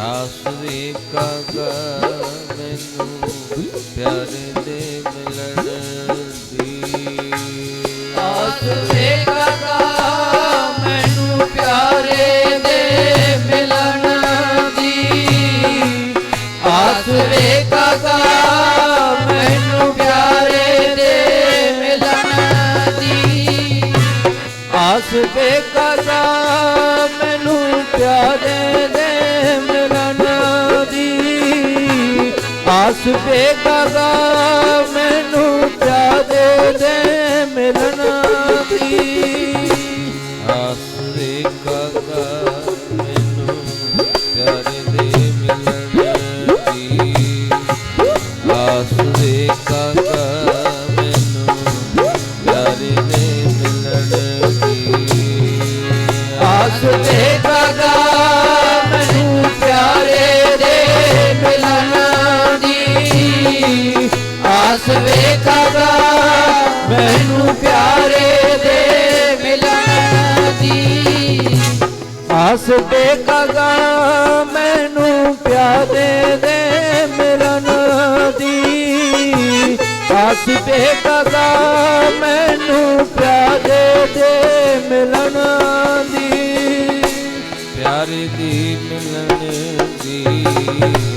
ਆਸਰੇ ਕਾਗਾ ਮੈਨੂੰ, ਪਿਆਰੇ ਦੇ ਮਿਲਣ ਦੀ। ਆਸ ਵੇਖਦਾ ਮੈਨੂੰ, ਪਿਆਰੇ ਦੇ ਮਿਲਣ ਦੀ। ਆਸ ਵੇਖਦਾ ਮੈਨੂੰ ਆਸ ਬੇਕਦਾ ਮੈਨੂੰ ਪਿਆ ਦੇ ਮਿਲਣ ਦੀ ਆਸਰੇ ਕਾਗਾ ਮੈਨੂੰ ਪਿਆਰੇ ਦੇ ਮਿਲਣ ਆਸ ਵੇਖਦਾ ਮੈਨੂੰ ਪਿਆਰੇ ਦੇ ਮਿਲਣ ਦੀ ਆਸ ਬੇਕਦਾ ਮੈਨੂੰ ਪਿਆਰੇ ਦੇ ਮਿਲਣ ਦੀ ਆਸ ਬੇਕਦਾ ਮੈਨੂੰ ਪਿਆਰੇ ਦੇ ਮਿਲਣ ਦੀ ਪਿਆਰੇ ਦੀ ਮਿਲਣ ਦੀ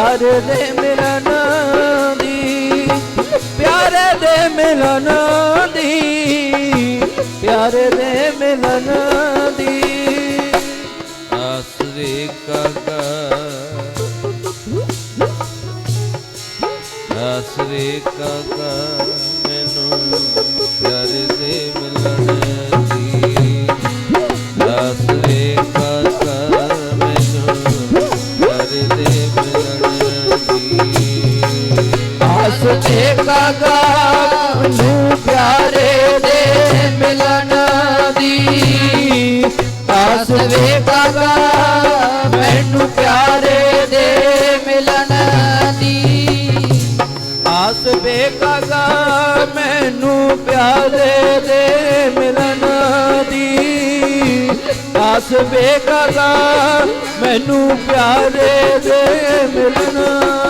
ਪਿਆਰੇ ਦੇ ਮਿਲਣ ਦੀ, ਪਿਆਰੇ ਦੇ ਮਿਲਣ ਦੀ, ਪਿਆਰੇ ਦੇ ਮਿਲਣ ਦੀ। ਆਸਰੇ ਕਾਗਾ ਆਸਰੇ ਕਾਗਾ ਮੈਨੂੰ ਪਿਆਰੇ ਦੇ ਮਿਲਣ ਦੇਖਾਗਾ ਨੂੰ ਪਿਆਰੇ ਦੇ ਮਿਲਣ ਦੀ ਆਸ ਵੇਖਾਗਾ ਮੈਨੂੰ ਪਿਆਰੇ ਦੇ ਮਿਲਣ ਦੀ ਆਸ ਬੇਕਾਗਾ ਮੈਨੂੰ ਪਿਆਰੇ ਦੇ ਮਿਲਣ ਦੀ ਆਸ ਬੇਕਾਗਾ ਮੈਨੂੰ ਪਿਆਰੇ ਦੇ ਮਿਲਣ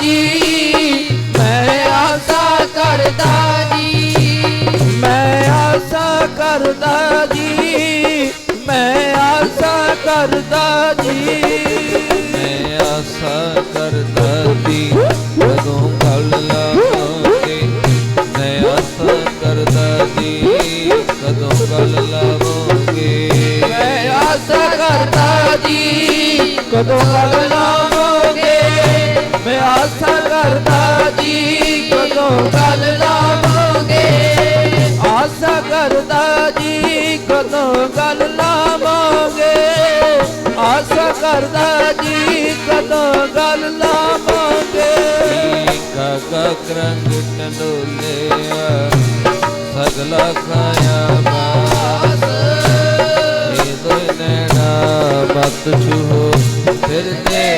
ਜੀ ਮੈਂ ਆਸਾ ਕਰਦਾ ਜੀ ਮੈਂ ਆਸਾ ਕਰਦਾ ਜੀ ਮੈਂ ਆਸਾ ਕਰਦਾ ਜੀ ਮੈਂ ਆਸਾ ਕਰਦਾ ਜੀ ਕਦੋਂ ਗੱਲ ਲਾਵੋਗੇ। ਮੈਂ ਆਸਾ ਕਰਦਾ ਜੀ ਕਦੋਂ ਗੱਲ ਲਾਵੋਗੇ। ਮੈਂ ਆਸਾ ਕਰਦਾ ਜੀ ਕਦੋਂ ਗੱਲ ਜੀ ਕਦੋਂ ਗੱਲ ਲਾਵੋਗੇ। ਆਸਾ ਕਰਦਾ ਜੀ ਕਦੋਂ ਗੱਲ ਲਾਵਾਂਗੇ। ਆਸਾ ਕਰਦਾ ਜੀ ਕਦੋਂ ਗੱਲ ਲਾਵਾਂਗੇ। ਕਾਕਾ ਕਰੰਗ ਟੰਡੋਲਿਆ ਸਗਲਾ ਖਾਇਆ ਬਾਸ ਇਹ ਦੋਇ ਨੈਣਾ ਮਤ ਛੂਹੋ ਫਿਰਦੇ